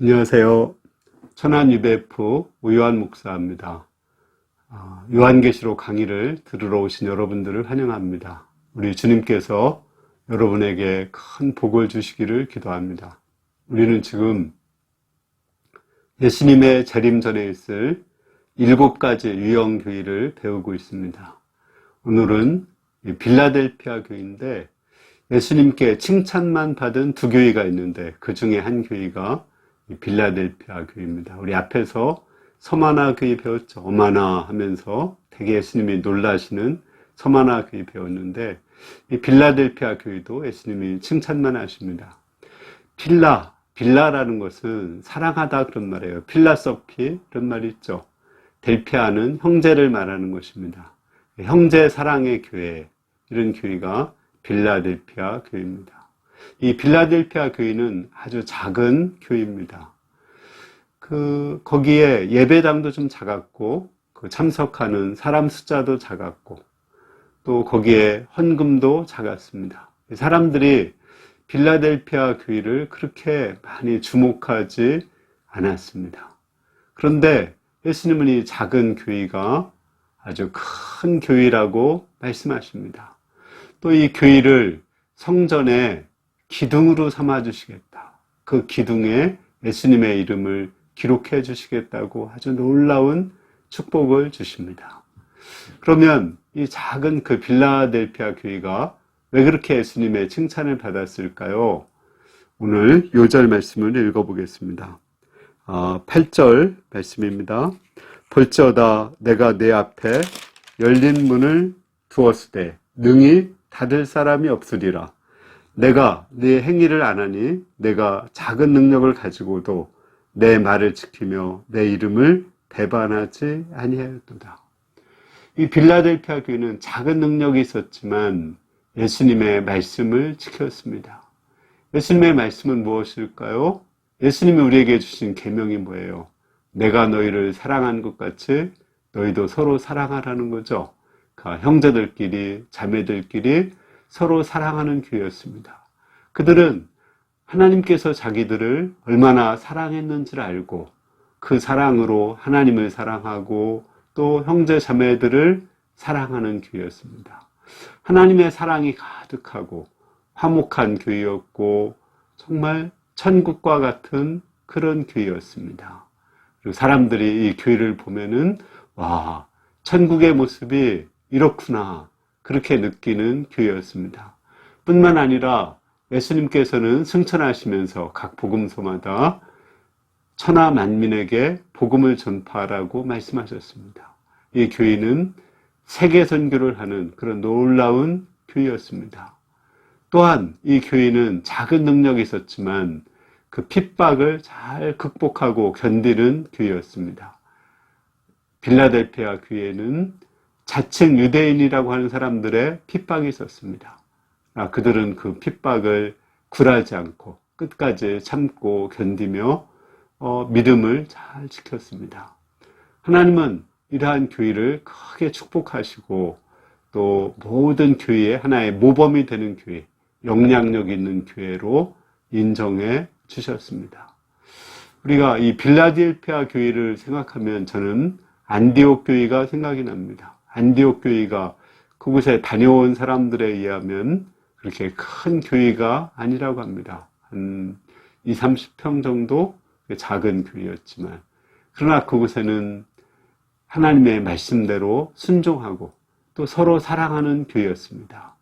안녕하세요. 천안 유배프 우요한 목사입니다. 아, 요한계시록 강의를 들으러 오신 여러분들을 환영합니다. 우리 주님께서 여러분에게 큰 복을 주시기를 기도합니다. 우리는 지금 예수님의 재림 전에 있을 일곱 가지 유형 교회를 배우고 있습니다. 오늘은 빌라델피아 교회인데 예수님께 칭찬만 받은 두 교회가 있는데 그 중에 한 교회가 빌라델피아 교회입니다. 우리 앞에서 서마나 교회 배웠죠. 어마나 하면서 되게 예수님이 놀라시는 서마나 교회 배웠는데 이 빌라델피아 교회도 예수님이 칭찬만 하십니다. 빌라, 빌라라는 것은 사랑하다 그런 말이에요. 필라서피 그런 말이 있죠. 델피아는 형제를 말하는 것입니다. 형제 사랑의 교회 이런 교회가 빌라델피아 교회입니다. 이 빌라델피아 교회는 아주 작은 교회입니다. 그 거기에 예배당도 좀 작았고 그 참석하는 사람 숫자도 작았고 또 거기에 헌금도 작았습니다. 사람들이 빌라델피아 교회를 그렇게 많이 주목하지 않았습니다. 그런데 예수님은 이 작은 교회가 아주 큰 교회라고 말씀하십니다. 또 이 교회를 성전의 기둥으로 삼아 주시겠다. 그 기둥에 예수님의 이름을 기록해 주시겠다고 아주 놀라운 축복을 주십니다. 그러면 이 작은 그 빌라델피아 교회가 왜 그렇게 예수님의 칭찬을 받았을까요? 오늘 요절 말씀을 읽어보겠습니다. 8절 말씀입니다. 볼지어다 내가 내 앞에 열린 문을 두었으되 능히 닫을 사람이 없으리라. 내가 네 행위를 안 하니 내가 작은 능력을 가지고도 내 말을 지키며 내 이름을 배반하지 아니하였도다. 이 빌라델피아 교회는 작은 능력이 있었지만 예수님의 말씀을 지켰습니다. 예수님의 말씀은 무엇일까요? 예수님이 우리에게 주신 계명이 뭐예요? 내가 너희를 사랑한 것 같이 너희도 서로 사랑하라는 거죠. 그러니까 형제들끼리, 자매들끼리 서로 사랑하는 교회였습니다. 그들은 하나님께서 자기들을 얼마나 사랑했는지를 알고 그 사랑으로 하나님을 사랑하고 또 형제 자매들을 사랑하는 교회였습니다. 하나님의 사랑이 가득하고 화목한 교회였고 정말 천국과 같은 그런 교회였습니다. 그리고 사람들이 이 교회를 보면은 와 천국의 모습이 이렇구나 그렇게 느끼는 교회였습니다. 뿐만 아니라 예수님께서는 승천하시면서 각 복음서마다 천하 만민에게 복음을 전파하라고 말씀하셨습니다. 이 교회는 세계 선교를 하는 그런 놀라운 교회였습니다. 또한 이 교회는 작은 능력이 있었지만 그 핍박을 잘 극복하고 견디는 교회였습니다. 빌라델피아 교회는 자칭 유대인이라고 하는 사람들의 핍박이 있었습니다. 아, 그들은 그 핍박을 굴하지 않고 끝까지 참고 견디며 어, 믿음을 잘 지켰습니다. 하나님은 이러한 교회를 크게 축복하시고 또 모든 교회의 하나의 모범이 되는 교회, 영향력 있는 교회로 인정해 주셨습니다. 우리가 이 빌라델피아 교회를 생각하면 저는 안디옥 교회가 생각이 납니다. 안디옥 교회가 그곳에 다녀온 사람들에 의하면 그렇게 큰 교회가 아니라고 합니다. 한 2, 30평 정도 작은 교회였지만 그러나 그곳에는 하나님의 말씀대로 순종하고 또 서로 사랑하는 교회였습니다.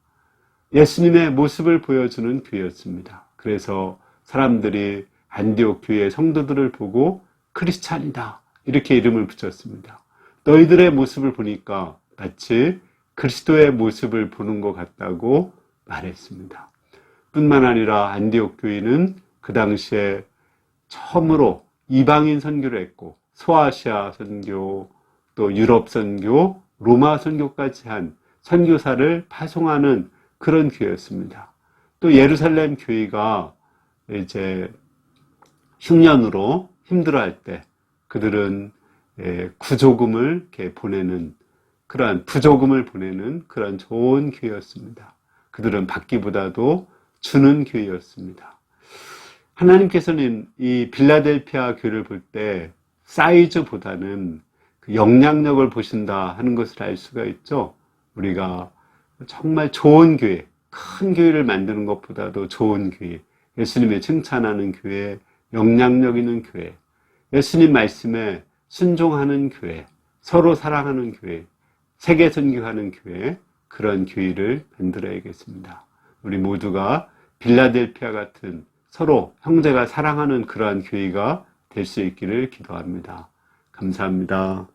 예수님의 모습을 보여주는 교회였습니다. 그래서 사람들이 안디옥 교회 성도들을 보고 크리스찬이다 이렇게 이름을 붙였습니다. 너희들의 모습을 보니까 마치 그리스도의 모습을 보는 것 같다고 말했습니다. 뿐만 아니라 안디옥 교회는 그 당시에 처음으로 이방인 선교를 했고 소아시아 선교, 또 유럽 선교, 로마 선교까지 한 선교사를 파송하는 그런 교회였습니다. 또 예루살렘 교회가 이제 흉년으로 힘들어할 때 그들은 예, 구조금을 이렇게 보내는 그러한 부조금을 보내는 그러한 좋은 교회였습니다. 그들은 받기보다도 주는 교회였습니다. 하나님께서는 이 빌라델피아 교회를 볼 때 사이즈보다는 그 영향력을 보신다 하는 것을 알 수가 있죠. 우리가 정말 좋은 교회, 큰 교회를 만드는 것보다도 좋은 교회, 예수님의 칭찬하는 교회, 영향력 있는 교회, 예수님 말씀에 순종하는 교회, 서로 사랑하는 교회, 세계 선교하는 교회, 그런 교회를 만들어야겠습니다. 우리 모두가 빌라델피아 같은 서로 형제가 사랑하는 그러한 교회가 될 수 있기를 기도합니다. 감사합니다.